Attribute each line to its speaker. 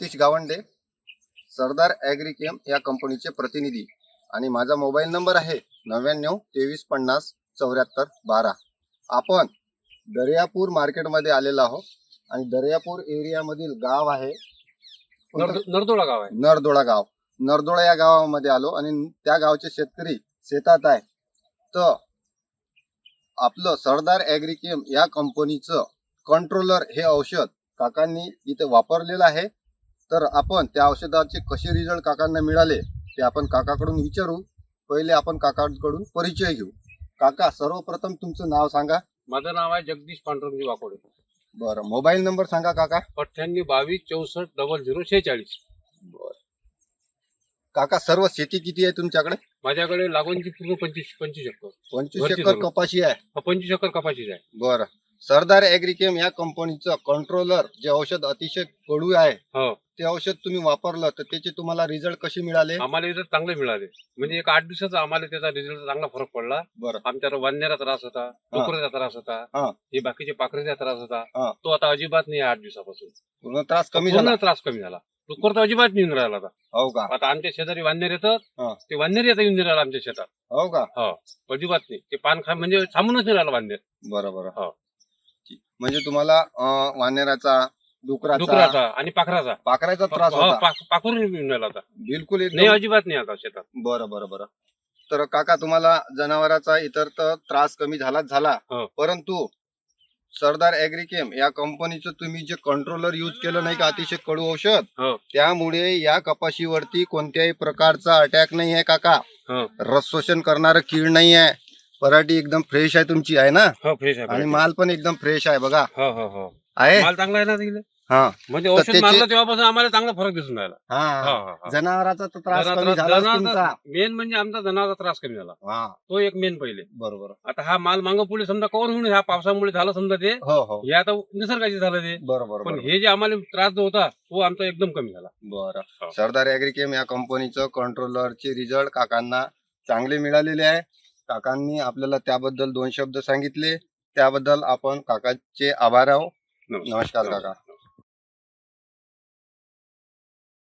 Speaker 1: सतीश गावंडे सरदार ॲग्रिकेम या कंपनीचे प्रतिनिधी आणि माझा मोबाईल नंबर आहे नव्याण्णव तेवीस पन्नास चौऱ्याहत्तर बारा. आपण दर्यापूर मार्केटमध्ये आलेलो आहोत आणि दर्यापूर एरियामधील गाव आहे
Speaker 2: नरदो- नरदोळा गाव आहे.
Speaker 1: नरदोळा गाव. नरदोळा या गावामध्ये आलो आणि त्या गावचे शेतकरी शेतात आहे. तर आपलं सरदार ॲग्रिकेम या कंपनीचं कंट्रोलर हे औषध काकांनी इथे वापरलेलं आहे. तर आपण त्या औषधाचे कसे रिझल्ट काकांना मिळाले ते आपण काकाकडून विचारू. पहिले आपण काकाकडून परिचय घेऊ. काका सर्वप्रथम तुमचं नाव सांगा.
Speaker 2: माझं नाव आहे जगदीश पांडुरंगजी वाकोडे.
Speaker 1: बरं मोबाईल नंबर सांगा काका.
Speaker 2: अठ्ठ्याण्णव बावीस चौसष्ट डबल झिरो शेहेचाळीस.
Speaker 1: काका सर्व शेती किती आहे तुमच्याकडे?
Speaker 2: माझ्याकडे लागवणची पूर्ण पंचवीस पंचवीस एकर.
Speaker 1: पंचवीस एकर. कपाशी आहे.
Speaker 2: पंचवीस एकर कपाशीच आहे.
Speaker 1: बरं. सरदार ॲग्रिकेम या कंपनीचं कंट्रोलर जे औषध अतिशय कडू आहे
Speaker 2: हो.
Speaker 1: ते औषध तुम्ही वापरलं तर त्याचे तुम्हाला रिझल्ट कसे मिळाले?
Speaker 2: आम्हाला रिझल्ट चांगले मिळाले. म्हणजे एक आठ दिवसाचा आम्हाला त्याचा रिझल्ट चांगला फरक पडला.
Speaker 1: बरं.
Speaker 2: आमच्याला वांद्याचा त्रास होता डोकऱ्याचा त्रास होता
Speaker 1: हा.
Speaker 2: हे बाकीचे पाखरेचा त्रास
Speaker 1: हा.
Speaker 2: होता तो आता अजिबात नाही आहे आठ दिवसापासून.
Speaker 1: पूर्ण त्रास कमी
Speaker 2: पूर्ण
Speaker 1: झाला.
Speaker 2: त्रास कमी झाला. डुक्कर तर अजिबात नाही येऊन राहिला आता.
Speaker 1: हो का?
Speaker 2: आता आमच्या शेजारी वांदेर येतात. ते वांदेर येतात येऊन नाही राहिला आमच्या शेतात.
Speaker 1: हो का?
Speaker 2: हो. अजिबात नाही. ते पान खा म्हणजे थांबूनच नाही राहिला वांदेर
Speaker 1: बरं बरं.
Speaker 2: हो.
Speaker 1: म्हणजे तुम्हाला अं, वानेराचा डुकराचा
Speaker 2: डुकराचा आणि पाखराचा.
Speaker 1: पाखराचा त्रास
Speaker 2: हो,
Speaker 1: होता.
Speaker 2: पाक- पाखरून
Speaker 1: बिलकुल
Speaker 2: नाही अजिबात नाही आता शेतात.
Speaker 1: बरं बरं बरं. तर काका तुम्हाला जनावराचा इतर तर त्रास कमी झालाच झाला.
Speaker 2: हो.
Speaker 1: परंतु सरदार ॲग्रिकेम या कंपनीचं तुम्ही जे कंट्रोलर यूज केलं नाही का अतिशय कडू औषध
Speaker 2: हो.
Speaker 1: त्यामुळे या कपाशीवरती कोणत्याही प्रकारचा अटॅक नाही आहे काका.
Speaker 2: हो.
Speaker 1: रस शोषण करणारं कीड नाही आहे. पराठी एकदम फ्रेश आहे तुमची आहे ना?
Speaker 2: हो फ्रेश आहे
Speaker 1: आणि माल पण एकदम फ्रेश आहे बघा.
Speaker 2: आहे. हो हो हो.
Speaker 1: आहे?
Speaker 2: माल चांगला आहे ना तिकडे?
Speaker 1: हा.
Speaker 2: म्हणजे
Speaker 1: तर
Speaker 2: औषध
Speaker 1: त्याचे-
Speaker 2: मारलं तेव्हापासून आम्हाला चांगला फरक दिसून राहिला. हो.
Speaker 1: जनावराचा तर त्रास कमी झाला तुमचा.
Speaker 2: मेन म्हणजे आमचा जनावरचा त्रास कमी झाला.
Speaker 1: हा.
Speaker 2: तो एक मेन पहिले.
Speaker 1: बरोबर.
Speaker 2: आता हा माल मागं पुढे समजा कवर होऊन ह्या पावसामुळे झालं समजा ते.
Speaker 1: हो हो.
Speaker 2: हे आता निसर्गाचे झालं ते.
Speaker 1: बरोबर
Speaker 2: पण हे जे आम्हाला त्रास जो होता तो आमचा एकदम कमी झाला.
Speaker 1: बरं.
Speaker 2: हो.
Speaker 1: सरदार ॲग्रिकेम या कंपनीचं कंट्रोलरचे रिझल्ट काकांना चांगले मिळालेले आहे. काकांनी आपल्याला त्याबद्दल दोन शब्द सांगितले. त्याबद्दल आपण काकाचे आभार आहो नमस्कार काका.